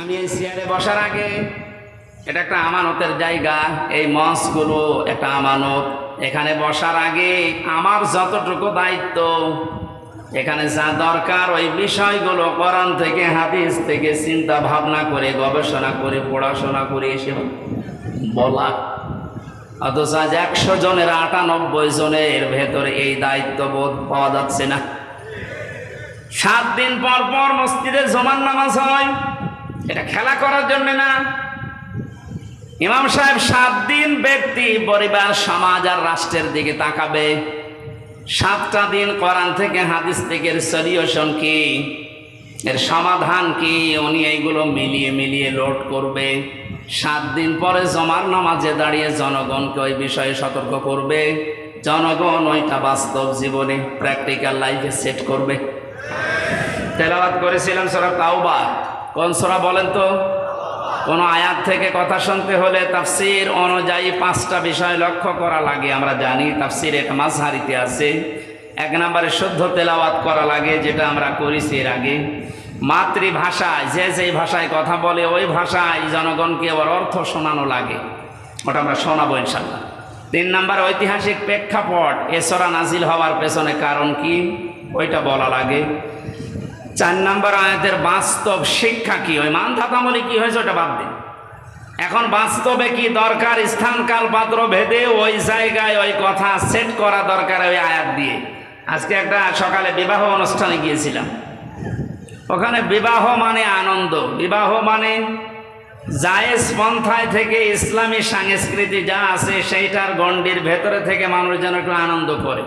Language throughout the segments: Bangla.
আমি এই চেয়ারে বসার আগে এটা একটা আমানতের জায়গা। এই মঞ্চগুলো একটা আমানত। এখানে বসার আগে আমার যতটুকু দায়িত্ব, এখানে যা দরকার ওই বিষয়গুলো কোরআন থেকে, হাদিস থেকে চিন্তা ভাবনা করে, গবেষণা করে, পড়াশোনা করে এসে বলা। অথচ আজ একশো জনের আটানব্বই জনের ভেতরে এই দায়িত্ববোধ পাওয়া যাচ্ছে না। সাত দিন পর পর মসজিদে জমান নামাজ হয়। এটা খেলা করার জন্য না। ইমাম সাহেব সাত দিন ব্যক্তি, পরিবার, সমাজ আর রাষ্ট্রের দিকে তাকাবে। সাতটা দিন কোরআন থেকে হাদিস থেকে সলিউশন কি? এর সমাধান কি? উনি এইগুলো মিলিয়ে মিলিয়ে লোড করবে। সাত দিন পরে জমার নামাজে দাঁড়িয়ে জনগণকে ওই বিষয়ে সতর্ক করবে। জনগণ ওইটা বাস্তব জীবনে প্র্যাকটিক্যাল লাইফে সেট করবে। তেলাওয়াত করেছিলেন সোরা তাওবা। কোন সোরা বলেন তো? কোনো আয়াত থেকে কথা শুনতে হলে তাফসির অনুযায়ী পাঁচটা বিষয় লক্ষ্য করা লাগে। আমরা জানি তাফসির এক মাঝহারিতে আছে এক নম্বরে শুদ্ধ তেলাওয়াত করা লাগে, যেটা আমরা করেছি এর আগে। মাতৃভাষায় যে যেই ভাষায় কথা বলে, ওই ভাষায় জনগণকে ওর অর্থ শোনানো লাগে। ওটা আমরা শোনাবো ইনশাল্লাহ তিন নম্বর ঐতিহাসিক প্রেক্ষাপট এসরা নাজিল হওয়ার পেছনে কারণ কি? ওইটা বলা লাগে। চার নম্বর আয়াতের বাস্তব শিক্ষা কি? ওই মান ধাতামলে কি হয়েছে ওটা বাদ দিন। এখন বাস্তবে কি দরকার? স্থান কাল পাত্র ভেদে ওই জায়গায় ওই কথা সেট করা দরকার ওই আয়াত দিয়ে। আজকে একটা সকালে বিবাহ অনুষ্ঠানে গিয়েছিলাম। ওখানে বিবাহ মানে আনন্দ। বিবাহ মানে জায়েজ পন্থায় থেকে ইসলামী সংস্কৃতি যা আছে সেইটার গণ্ডির ভেতরে থেকে মানুষ যেন একটু আনন্দ করে।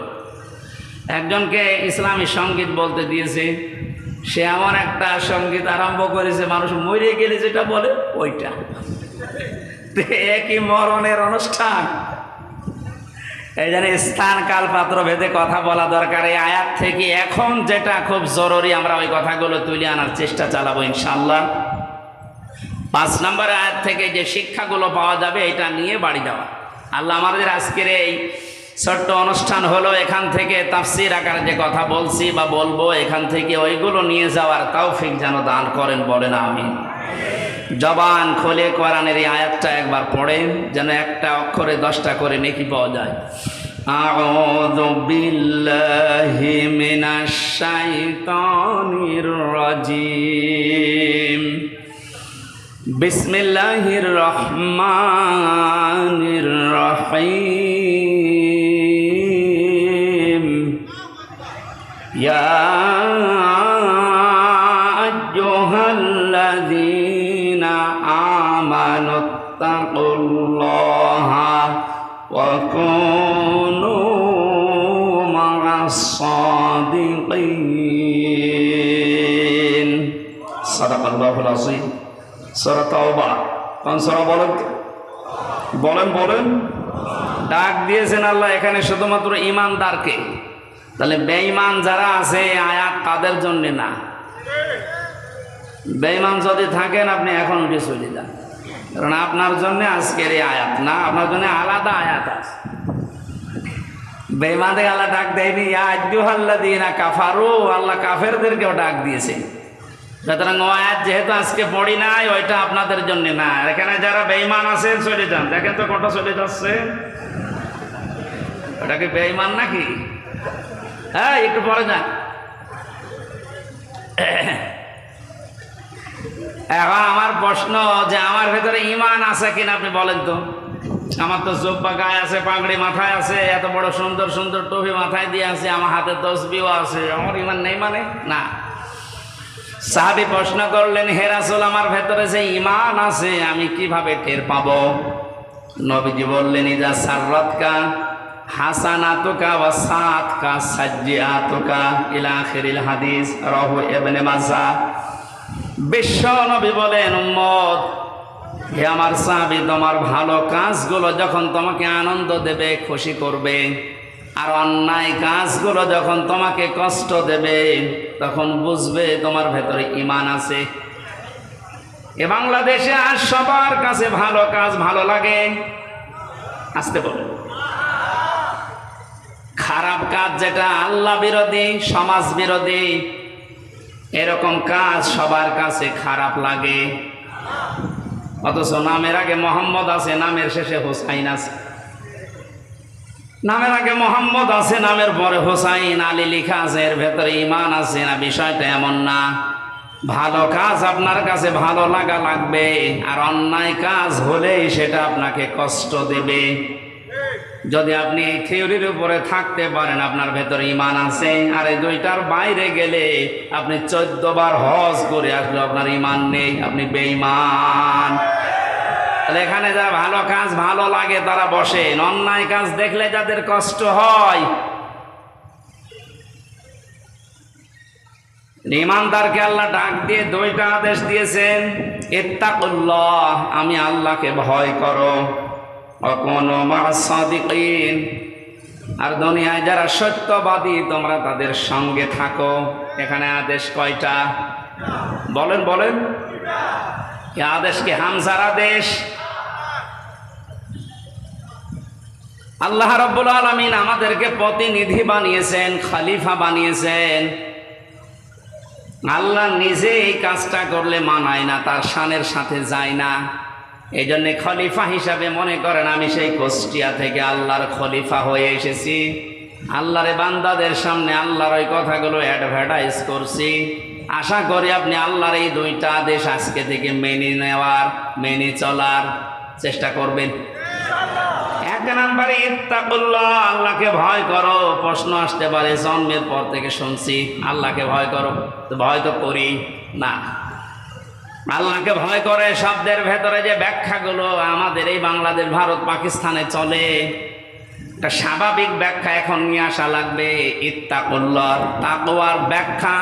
একজনকে ইসলামী সংগীত বলতে দিয়েছে সে এমন একটা সংগীত আরম্ভ করেছে, মানুষ মরে গেলে যেটা বলে, ওইটা। একই মরণের অনুষ্ঠান। এই জন্য স্থান, কাল, পাত্র, ভেদে কথা বলা দরকার। এই আয়াত থেকে এখন যেটা খুব জরুরি, আমরা ওই কথাগুলো তুলে আনার চেষ্টা চালাবো ইনশাল্লাহ পাঁচ নম্বর আয়াত থেকে যে শিক্ষাগুলো পাওয়া যাবে, এটা নিয়ে বাড়ি যাওয়া। আল্লাহ আমাদের আজকের এই ছোট্ট অনুষ্ঠান হলো এখান থেকে তাফসির আকার যে কথা বলছি বা বলবো এখান থেকে ওইগুলো নিয়ে যাওয়ার তৌফিক যেন দান করেন বলেন আমি জবান খোলে কোরআনের এই আয়াতটা একবার পড়েন যেন একটা অক্ষরে দশটা করে নেকি পাওয়া যায় أعوذ بالله من الشيطان الرجيم بسم الله الرحمن الرحيم الله وكونوا مع الصادقين صدق الله العظيم সরা তাওবা কোন সরা বলেন তো? বলেন বলেন ডাক দিয়েছেন আল্লাহ এখানে শুধুমাত্র ইমানদারকে তাহলে বেঈমান যারা আছে আয়াত তাদের জন্য না বেঈমান যদি থাকেন আপনি এখন উঠে চলে যান কারণ আপনার জন্য আজকের এই আয়াত, না? আপনার জন্য আলাদা আয়াত আছে। বেঈমানদের আল্লাহ ডাক দেয়নি আল্লাহ দিয়ে না কাফারু আল্লাহ কাফেরদেরকেও ডাক দিয়েছে। সুতরাং ও আয়াত যেহেতু আজকে পড়ি নাই, ওইটা আপনাদের জন্য না। এখানে যারা বেইমান আছেন চলে যান। দেখেন তো কটা চলে যাচ্ছে। ওটা কি বেঈমান নাকি? হ্যাঁ একটু পরে যান। এখন আমার প্রশ্ন যে আমার ভেতরে ইমান আছে কিনা আপনি বলেন তো। আমার তো জব্বা গায়ে আছে, পাগড়ি মাথায় আছে, এত বড় সুন্দর সুন্দর টুপি মাথায় দিয়ে আছে, আমার হাতে তসবিও আছে, আমার ইমান নেই মানে? না। সাহাবি প্রশ্ন করলেন হেরাসুল আমার ভেতরে যে ইমান আছে, আমি কীভাবে টের পাব? নবীজি বললেন ইজা সাররতকা হাসানাতুকা ওয়া সাতকা সাজ্জিআতুকা ইলা হাদিস রাহু ইবনে মাজা। বিশ্ব নবী বলেন, উম্মত, হে আমার সাহাবি, তোমার ভালো কাজগুলো যখন তোমাকে আনন্দ দেবে, খুশি করবে। আর অন্যায় কাজগুলো যখন তোমাকে কষ্ট দেবে, তখন বুঝবে তোমার ভেতরে ইমান আছে। এ বাংলাদেশে আর সবার কাছে ভালো কাজ ভালো লাগে। আসতে বলে খারাপ কাজ যেটা আল্লাহ বিরোধী, সমাজ বিরোধী এরকম কাজ সবার কাছে খারাপ লাগে। অথচ নামের আগে মোহাম্মদ আছে, নামের শেষে হোসাইন আছে। নামের আগে মোহাম্মদ আছে, নামের পরে হোসাইন, আলী লিখা আছে, এর ভেতরে ইমান আছে না, বিষয়টা এমন না। ভালো কাজ আপনার কাছে ভালো লাগা লাগবে, আর অন্যায় কাজ হলেই সেটা আপনাকে কষ্ট দেবে। যদি আপনি এই থিওরির উপরে থাকতে পারেন, আপনার ভেতরে ইমান আছে। আর এই দুইটার বাইরে গেলে আপনি চোদ্দ বার হজ করে আসলে আপনার ইমান নেই, আপনি বেঈমান। এখানে যারা ভালো কাজ ভালো লাগে, তারা বসেন অন্যায় কাজ দেখলে যাদের কষ্ট হয় ইমানদারকে আল্লাহ ডাক দিয়ে দুইটা আদেশ দিয়েছেন, ইত্তাকুল্লাহ, আমি আল্লাহকে ভয় করো। আর দুনিয়ায় যারা সত্যবাদী, তোমরা তাদের সঙ্গে থাকো। এখানে আদেশ কয়টা? বলেন বলেন। আদেশ কি হামজার আদেশ? আল্লাহ রব্বুল আলমিন আমাদেরকে প্রতিনিধি বানিয়েছেন, খালিফা বানিয়েছেন। আল্লাহ নিজে এই কাজটা করলে মানায় না, তার শানের সাথে যায় না। এই জন্যে খলিফা হিসাবে মনে করেন, আমি সেই কোষ্টিয়া থেকে আল্লাহর খলিফা হয়ে এসেছি। আল্লাহরে বান্দাদের সামনে আল্লাহর ওই কথাগুলো অ্যাডভার্টাইজ করছি। আশা করি আপনি আল্লাহর এই দুইটা আদেশ আজকে থেকে মেনে নেওয়ার, মেনে চলার চেষ্টা করবেন। এক নাম্বারে ইত্তাকুল্লাহ, আল্লাহকে ভয় করো। প্রশ্ন আসতে পারে, জন্মের পর থেকে শুনছি, আল্লাহকে ভয় করো। ভয় তো করি না। আল্লাহকে ভয় করে শব্দের ভেতরে যে ব্যাখ্যাগুলো আমাদের এই বাংলাদেশ, ভারত, পাকিস্তানে চলে একটা স্বাভাবিক ব্যাখ্যা এখন নিয়ে আসা লাগবে। ইত্তাকুল্লাহ, তাকওয়ার ব্যাখ্যা,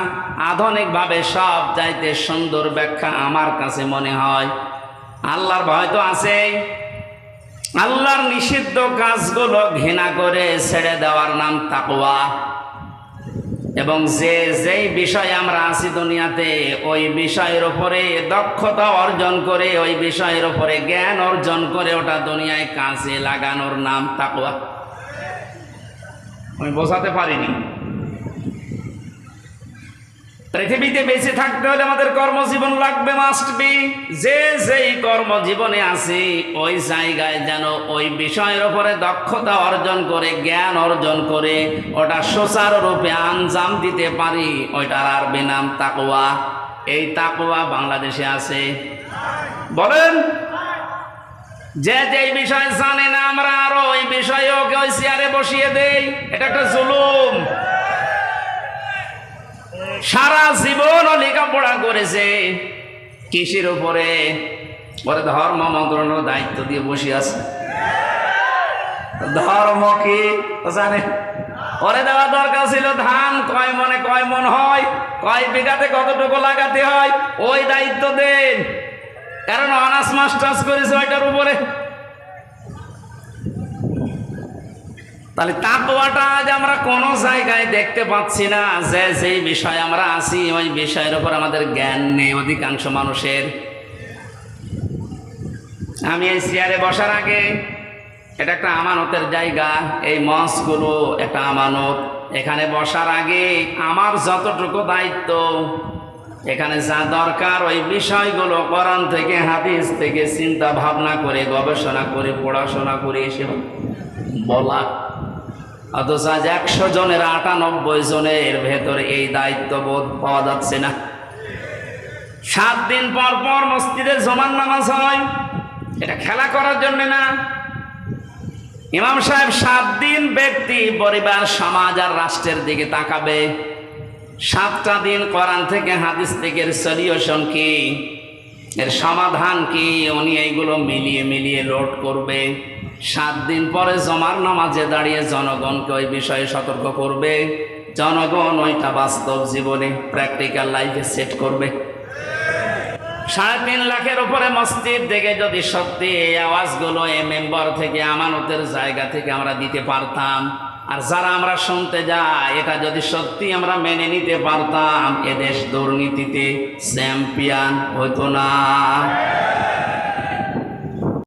আধুনিকভাবে সব চাইতে সুন্দর ব্যাখ্যা আমার কাছে মনে হয়। আল্লাহর ভয় তো আছেই আল্লাহর নিষিদ্ধ কাজগুলো ঘৃণা করে ছেড়ে দেওয়ার নাম তাকওয়া। এবং যে যেই বিষয়ে আমরা আছি দুনিয়াতে, ওই বিষয়ের ওপরে দক্ষতা অর্জন করে, ওই বিষয়ের ওপরে জ্ঞান অর্জন করে ওটা দুনিয়ায় কাজে লাগানোর নাম তাকুয়া আমি বোঝাতে পারিনি। পৃথিবীতে বেঁচে থাকতে হলে আমাদের কর্মজীবন লাগবে মাস্ট বি যে যেই কর্মজীবনে আছে, ওই জায়গায় যেন ওই বিষয়ের উপরে দক্ষতা অর্জন করে, জ্ঞান অর্জন করে, ওটা সুচারুরূপে আঞ্জাম দিতে পারি, ওইটার আর বেনাম তাকোয়া এই তাকোয়া বাংলাদেশে আছে। বলেন, যে যে বিষয় জানে না আমরা, আরও ওই বিষয়ে ওকে ওই চেয়ারে বসিয়ে দেই। এটা একটা জুলুম। সারা জীবন লেখাপড়া করেছে। কৃষির উপরে? পরে ধর্ম মন্ত্রণালয়ের দায়িত্ব দিয়ে বসে আছে। ধর্ম কি? জানে। ওরে দেওয়া দরকার ছিল ধান, কয় মনে কয় মন হয়, কয় বিঘাতে কতটুকু লাগাতে হয়, ওই দায়িত্ব দেন। কারণ অনার্স মাস্টার্স করেছে ওইটার উপরে। তাহলে তাকওয়াটা আজ আমরা কোনো জায়গায় দেখতে পাচ্ছি না। যে যেই বিষয় আমরা আছি, ওই বিষয়ের উপর আমাদের জ্ঞান নেই অধিকাংশ মানুষের। আমি এই চেয়ারে বসার আগে এটা একটা আমানতের জায়গা। এই মঞ্চগুলো একটা আমানত। এখানে বসার আগে আমার যতটুকু দায়িত্ব, এখানে যা দরকার, ওই বিষয়গুলো কোরআন থেকে, হাদিস থেকে চিন্তা ভাবনা করে, গবেষণা করে, পড়াশোনা করে এসে বলা অথচ আজ একশো জনের আটানব্বই জনের ভেতরে এই দায়িত্ববোধ পাওয়া যাচ্ছে না। সাত দিন পর পর মসজিদে জমান নামাজ হয়, এটা খেলা করার জন্য না। ইমাম সাহেব সাত দিন ব্যক্তি, পরিবার, সমাজ আর রাষ্ট্রের দিকে তাকাবে। সাতটা দিন কোরআন থেকে হাদিস থেকে সলিউশন কি? এর সমাধান কি? উনি এইগুলো মিলিয়ে মিলিয়ে লোড করবে। সাত দিন পরে জমার নামাজে দাঁড়িয়ে জনগণকে ওই বিষয়ে সতর্ক করবে। জনগণ ওইটা বাস্তব জীবনে প্র্যাকটিক্যাল লাইফে সেট করবে। সাড়ে তিন লাখের উপরে মসজিদ থেকে যদি সত্যি এই আওয়াজগুলো এ মেম্বার থেকে আমানতের জায়গা থেকে আমরা দিতে পারতাম আর যারা আমরা শুনতে যাই, এটা যদি সত্যি আমরা মেনে নিতে পারতাম, এদেশ দুর্নীতিতে চ্যাম্পিয়ন হতো না।